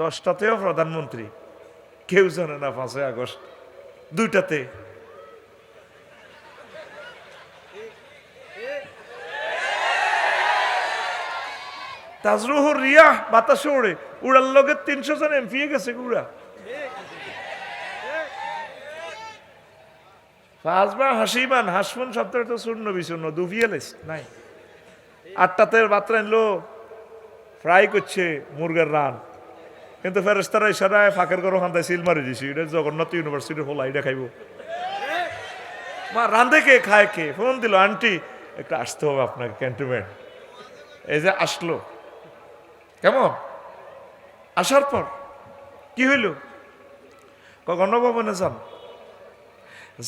দশটাতেও প্রধানমন্ত্রী। কেউ জানে না পাঁচই আগস্ট। দুইটাতে। তাজরুহুর রিয়া বাতাসে উড়ে উড়ার লগে তিনশো জন এমপি গেছে উড়া পাঁচবার হাসিবান হাসবন শব্দটা তো শূন্য বিশূন্য দুভিয়ালেস নাই। আটটাতে বাত্রা আনলো ফ্রাই করছে মুরগের রান। কিন্তু ফেরেস্তারা ইশারায় ফাঁকের গরম হান্দায় সিল মারি দিছি। এটা জগন্নাথ ইউনিভার্সিটির হোলা, এটা খাইব। মা রান্ধে কে, খায় কে? ফোন দিল, আন্টি, একটু আসতে হবে আপনাকে, ক্যান্টনমেন্ট। এই যে আসলো। কেমন? আসার পর কি হইল? গণভবনে যান।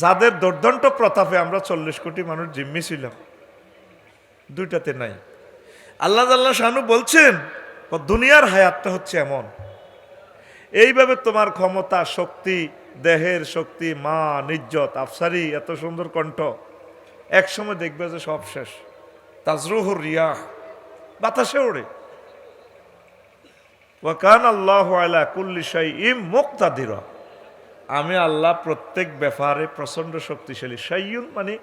যাদের দুর্দণ্ড প্রতাপে আমরা চল্লিশ কোটি মানুষ জিম্মি ছিলাম, দুইটাতে নাই। আল্লাহ আল্লাহ শানু বলছেন, দুনিয়ার হায়াতটা হচ্ছে এমন। এইভাবে তোমার ক্ষমতা, শক্তি, দেহের শক্তি, মা, নিজ্জত, আফসারি, এত সুন্দর কণ্ঠ। একসময় দেখবে যে সব শেষ। তাজরুহুর রিয়া বাতাসে ওড়ে। ওয়াকান আল্লাহ আলা কুল্লি শাই ইম মুক্তাদির। আমি আল্লাহ প্রত্যেক ব্যাপারে প্রচণ্ড শক্তিশালী। সাইয়ুন মানে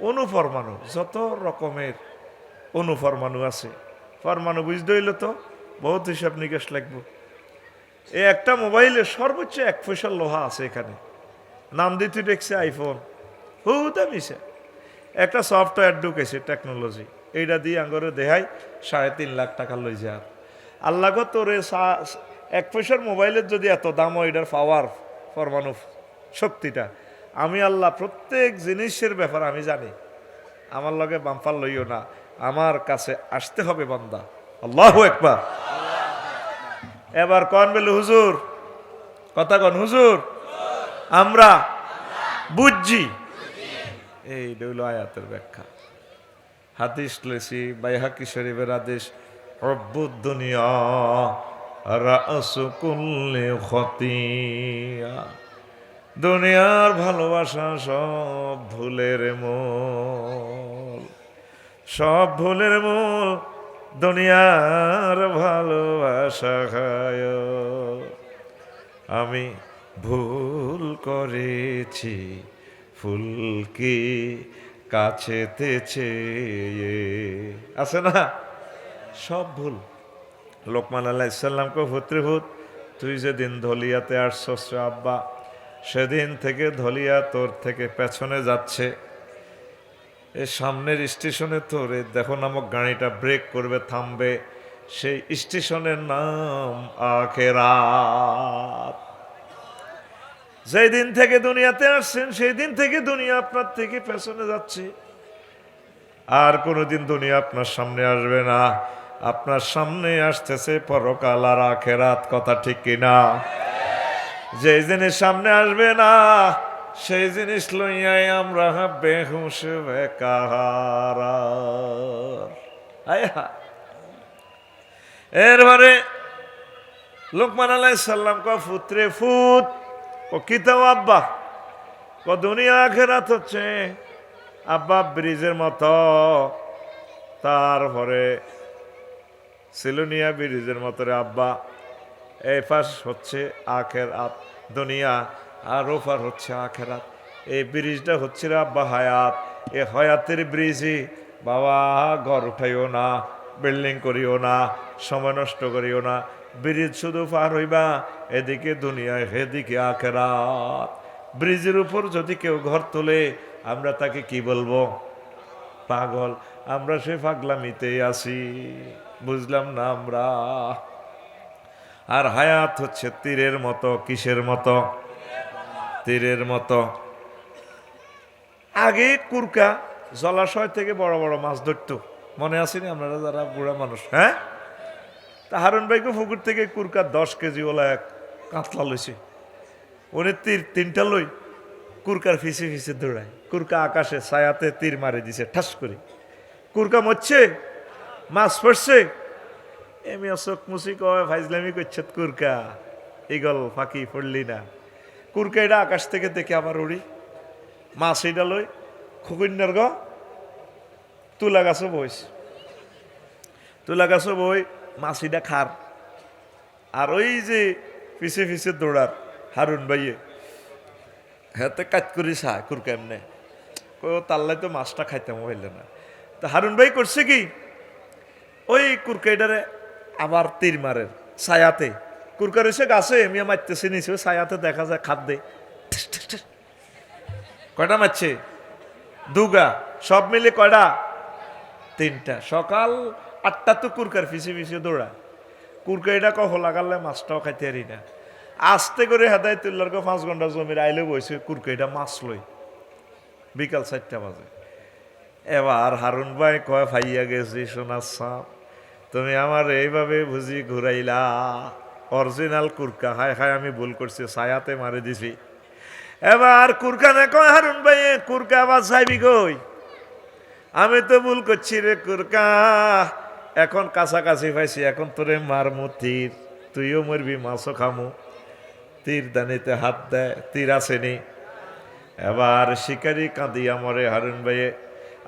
অনুপরমাণু, যত রকমের অনুপরমাণু আছে। পরমাণু বুঝতে হইলে তো বহুত হিসাব নিকাশ লাগবে। এই একটা মোবাইলে সর্বোচ্চ এক পয়সার লোহা আছে এখানে। নাম দিতে দেখছে আইফোন হু দামিছে একটা সফটওয়্যার ঢুকেছে টেকনোলজি এইটা দিয়ে আঙ্গরে দেহাই সাড়ে তিন লাখ টাকা লই যায় আল্লাহ তোরে এক পয়সার মোবাইলের যদি এত দাম হয়, এটার পাওয়ার পরমাণু শক্তিটা। আমি আল্লাহ প্রত্যেক জিনিসের ব্যাপার আমি জানি। আমার লগে বাম্পার লইও না। আমার কাছে আসতে হবে বান্দা। আল্লাহ একবার এবার কন বেলে হুজুর? কথা কন হুজুর? আমরা বুঝছি। এই হইল আয়াতের ব্যাখ্যা। হাদিস লেছি বাইহাকি শরীফের আদেশ রব্বুদ দুনিয়া রাসু কুল্লি খতিয়া দুনিয়ার ভালোবাসা সব ভুলের মূল, সব ভুলের মূল। দুনিয়ার ভালোবাসা খায় আমি ভুল করেছি ফুলকি কাছেতে চেয়ে? আছে না? সব ভুল। লোকমান আল্লাহ ইসাল্লামকে ভূত, তুই যেদিন ধলিয়াতে আসছস আব্বা, সেদিন থেকে ধলিয়া তোর থেকে পেছনে যাচ্ছে। এ সামনের স্টেশনে তো রে, দেখো নামক গাড়িটা ব্রেক করবে, থামবে। সেই স্টেশনের নাম আখেরাত। যেই দিন থেকে দুনিয়াতে আসছেন, সেই দিন থেকে দুনিয়া আপনার থেকে পেছনে যাচ্ছে। আর কোনোদিন দুনিয়া আপনার সামনে আসবে না। আপনার সামনে আসতেছে পরকাল আর আখেরাত, কথা ঠিক কিনা? যেই দিনের সামনে আসবে না সেই জিনিস লইয়াই আমরা বেহুশ বেকাহারা আয়া এরপরে লোকমান আলাই সাল্লাম ক ফুত্রে ফুত, ও কিতাও আব্বা? ক দুনিয়া আখেরাত হচ্ছে। আব্বা ব্রিজের মতো। তারপরে সিলোনিয়া ব্রিজের মতো রে আব্বা। এই পাশ হচ্ছে আখের আত দুনিয়া। আর ওপার হচ্ছে আখেরাত। এই ব্রিজটা হচ্ছে আব্বা হায়াত। এ হয়াতের ব্রিজই বাবা, ঘর উঠাইও না, বিল্ডিং করিও না, সময় নষ্ট করিও না। ব্রিজ শুধু পার হইবা, এদিকে দুনিয়ায় এদিকে আখেরাত। ব্রিজের উপর যদি কেউ ঘর তোলে, আমরা তাকে কি বলব? পাগল। আমরা সে পাগলামিতেই আছি, বুঝলাম না আমরা। আর হায়াত হচ্ছে তীরের মতো, কিসের মতো? তীরের মতো। আগে কুরকা জলাশয় থেকে বড় বড় মাছ ধরতো। মনে আসেনি আপনারা যারা বুড়া মানুষ হ্যাঁ? তা হারুন ভাইকে পুকুর থেকে কুরকা দশ কেজি ওলা এক কাতলা লইছে। উনি তীর তিনটা লই কুরকার ফিসে ফিসে দৌড়ায়। কুরকা আকাশে ছায়াতে তীর মারে দিছে, ঠাস করে। কুরকা মরছে, মাছ পড়ছে। এমি অশোক মুসি কয়, ফাইজলামি করছে কুরকা ইগল ফাঁকি পড়লি না। কুরকা এটা আকাশ থেকে দেখে আবার উড়ি। মাছ এটা লই খুকুন্যার গ, তুলা গাছও বইস। তুলা গাছও বই মাছিটা খার। আর ওই যে পিছে পিছে দৌড়ার হারুন ভাইয়ে, হাতে কাজ করি সা কুরকা এমনে তাল্লাই তো মাছটা খাইতাম হইলে না। তো হারুন ভাই করছে কি? ওই কুরকাইডারে আবার তীর মারের ছায়াতে কুরকার এসে গাছে মিয়া মারতেছে ওই ছায়াতে দেখা যায় খাদ্যে। কয়টা মারছে? দুগা, সব মিলে কয়টা? তিনটা। সকাল আটটা তো কুরকার পিছে পিছে দৌড়া কুরকাইটা কখন লাগালে মাছটাও খাইতে পারি না। আস্তে করে হেদায় তুল্লার গো পাঁচ ঘণ্টা জমির আইলে বসে কুরকাইটা মাছ লই। বিকাল চারটা বাজে। এবার হারুন ভাই কয়, ভাইয়া গেছি সোনার সাপ। তুমি আমার এইভাবে বুঝি ঘুরাইলা? অরিজিনাল কুরকা। হায় হায়, আমি ভুল করছি, ছায়াতে মারে দিছি। এবার কুরকা না কয় হারুন ভাই কুরকা আবার চাইবি কই? আমি তো ভুল করছি রে কুরকা। এখন কাছাকাছি পাইছি, এখন তোরে মারমু তীর। তুইও মরবি, মাছও খামু। তীর দানিতে হাত দেয়, তীর আসেনি এবার শিকারি কাঁদিয়া মরে হারুন ভাইয়ে,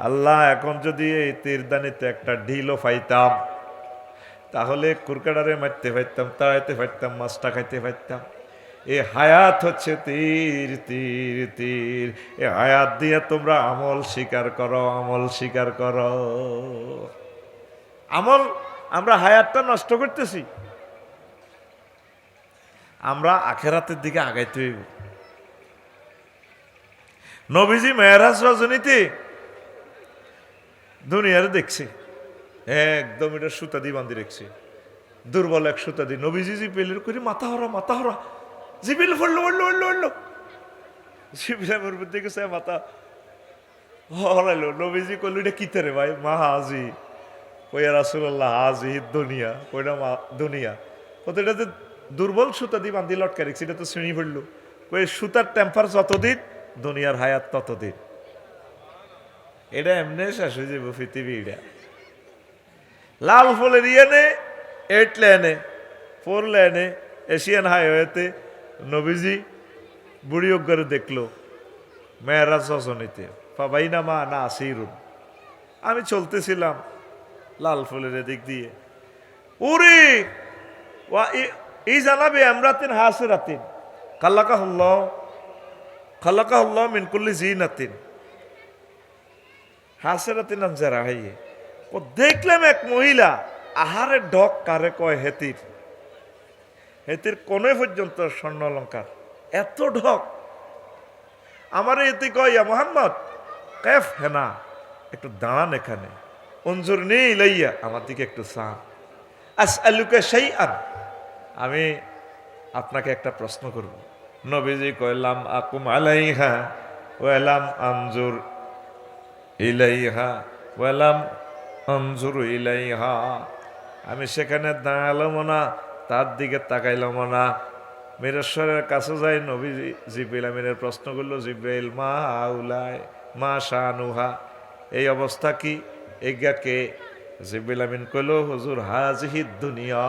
আল্লাহ, এখন যদি এই তীরদানিতে একটা ঢিলও পাইতাম। তাহলে কুরকাডারে মারতে পারতাম, তাড়াইতে পারতাম, মাছটা খাইতে পারতাম। এ হায়াত হচ্ছে তীর তীর তীর। এ হায়াত দিয়ে তোমরা আমল স্বীকার করো, আমল স্বীকার করো। আমল, আমরা হায়াতটা নষ্ট করতেছি। আমরা আখেরাতের দিকে আগাইতে হইব। নবীজি মেহরাজ রজনীতে দুনিয়ারে দেখছে। একদম এটা সুতা দিয়ে বান্ধি রেখছে। দুর্বল এক সুতা দিয়ে। নবীজি জিপিলের করে মাথা হরা মাথা হরা। জিপিল পড়ল উড়লো উড়লো উড়লো জিপিলের মধ্যে গেছে মাথা হরাইলো। নবীজি করল এটা কিতে রে ভাই? মা হাজি। কইয়া রাসুল্লাহ হাজি দুনিয়া। কইটা মা, দুনিয়া। কত এটা যে দুর্বল সুতা দিয়ে বান্ধি লটকা রেখছে, এটা তো শ্রেণি পড়ল কই সুতার টেম্পার যতদিন, দুনিয়ার হায়াত ততদিন। এটা এমনি শেষ হয়ে যাব পৃথিবী এটা লাল ফুলের ইয়েনে এইট লেনে ফোর লেনে এশিয়ান হাইওয়েতে নবীজি বুড়ি করে দেখল মেয়েরা সজনীতে পাবাই না মা না আসিরুন আমি চলতেছিলাম লাল ফুলের এদিক দিয়ে উরি ওয়া ই- ই জানাবে আমরাতিন হাসিরাতিন খাল্লাকা হল্ল খাল্লাকা হল্ল মিনকুল্লি জিনাতিন হাসেরাতিন যারা হাইয়ে ও দেখলাম এক মহিলা, আহারে ঢক কারে কয় হেতির। হেতির কোনে পর্যন্ত স্বর্ণ অলঙ্কার এত ঢক। আমার এতে কয় মোহাম্মদ, কেফ হেনা একটু দাঁড়ান এখানে। অঞ্জুর নেই লইয়া আমার দিকে একটু চান। আস আলুকে সেই আন আমি আপনাকে একটা প্রশ্ন করব। নবীজি কইলাম আকুম আলাইহা ওয়ালাম আনজুর ইলাইহা ওয়ালাম আনজুর ইলাইহা। আমি সেখানে দাঁড়ালাম না, তার দিকে তাকাইলাম না। মিরেশ্বরের কাছে যাই নবী জিব্রাইল আমিনের প্রশ্ন জিব্রাইল, মা আউলাই মা শাহানুহা এই অবস্থা কি? এজ্ঞাকে জিব্রাইল আমিন কইল, হুজুর, হাজিহি দুনিয়া।